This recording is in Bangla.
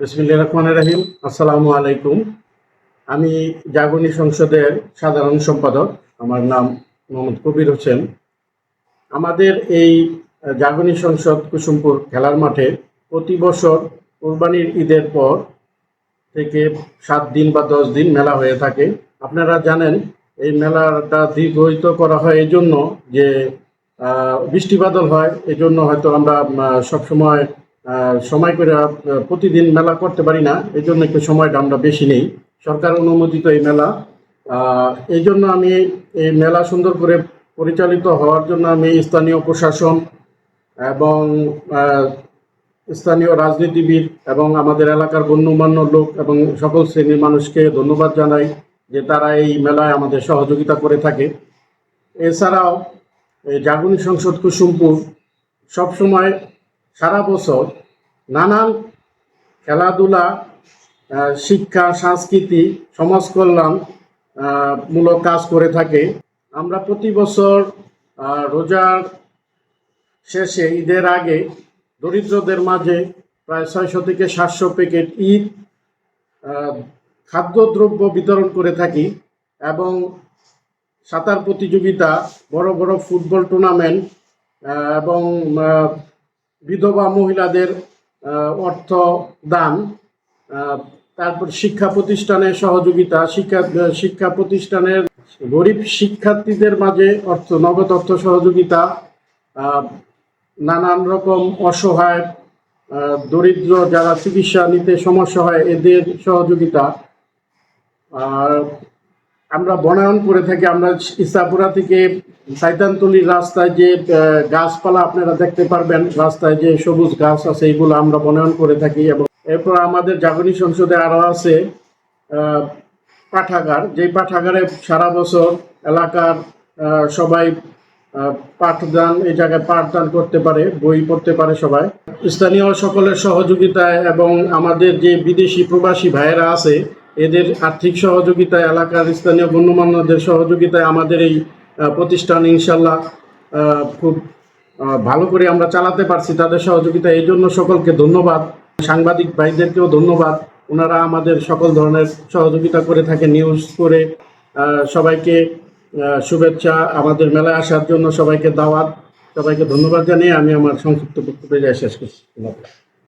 রহমানির রহিম। আসসালামু আলাইকুম। আমি জাগরণী সংসদের সাধারণ সম্পাদক আমার নাম মোহাম্মদ কবির হোসেন। আমাদের এই জাগরণী সংসদ কুসুমপুর খেলার মাঠে প্রতি বছর কোরবানির ঈদের পর থেকে সাত দিন বা দশ দিন মেলা হয়ে থাকে। আপনারা জানেন এই মেলাটা দীর্ঘায়িত করা হয় এই জন্য যে আহ, বৃষ্টি বাদল হয় এই জন্য হয়তো আমরা সবসময় সময় করে প্রতিদিন মেলা করতে পারি না। এই জন্য একটু সময়টা আমরা বেশি নেই। সরকার অনুমোদিত এই মেলা। এই জন্য আমি এই মেলা সুন্দর করে পরিচালিত হওয়ার জন্য আমি স্থানীয় প্রশাসন এবং স্থানীয় রাজনীতিবিদ এবং আমাদের এলাকার গণ্যমান্য লোক এবং সকল শ্রেণির মানুষকে ধন্যবাদ জানাই যে তারা এই মেলায় আমাদের সহযোগিতা করে থাকে। এছাড়াও এই জাগরণী সংসদ কুসুমপুর সবসময় সারা বছর নানান খেলাধুলা শিক্ষা, সংস্কৃতি সমাজ কল্যাণ মূলক কাজ করে থাকে। আমরা প্রতি বছর রোজার শেষে, ঈদের আগে দরিদ্রদের মাঝে প্রায় ছয়শো থেকে সাতশো প্যাকেট ঈদ খাদ্যদ্রব্য বিতরণ করে থাকি এবং সাঁতার প্রতিযোগিতা, বড় বড় ফুটবল টুর্নামেন্ট এবং বিধবা মহিলাদের অর্থ দান তারপর শিক্ষা প্রতিষ্ঠানের সহযোগিতা, শিক্ষা শিক্ষা প্রতিষ্ঠানের গরিব শিক্ষার্থীদের মাঝে অর্থ, নগদ অর্থ সহযোগিতা নানান রকম অসহায় দরিদ্র যারা চিকিৎসা নিতে সমস্যা হয়, এদের সহযোগিতা, আর আমরা বনায়ন করে থাকি, আমরা ইসাপুরা থেকে সাইতানতলির রাস্তায় যে গাছপালা আপনারা দেখতে পারবেন, রাস্তায় যে সবুজ গাছ আছে এইগুলো আমরা বনায়ন করে থাকি এবং এরপর আমাদের জাগরণী সংসদে আরও আছে পাঠাগার। যেই পাঠাগারে সারা বছর এলাকার সবাই পাঠদান, এই জায়গায় পাঠদান করতে পারে, বই পড়তে পারে সবাই। স্থানীয় সকলের সহযোগিতায় এবং আমাদের যে বিদেশি প্রবাসী ভাইয়েরা আছে এদের আর্থিক সহযোগিতায় এলাকার স্থানীয় গণ্যমান্যদের সহযোগিতায় আমাদের এই প্রতিষ্ঠান ইনশাল্লাহ খুব ভালো করে আমরা চালাতে পারছি তাদের সহযোগিতা। এই জন্য সকলকে ধন্যবাদ। সাংবাদিক ভাইদেরকেও ধন্যবাদ। ওনারা আমাদের সকল ধরনের সহযোগিতা করে থাকে নিউজ করে। সবাইকে শুভেচ্ছা আমাদের মেলায় আসার জন্য সবাইকে দাওয়াত। সবাইকে ধন্যবাদ জানিয়ে আমি আমার সংক্ষিপ্ত বক্তব্য শেষ করছি।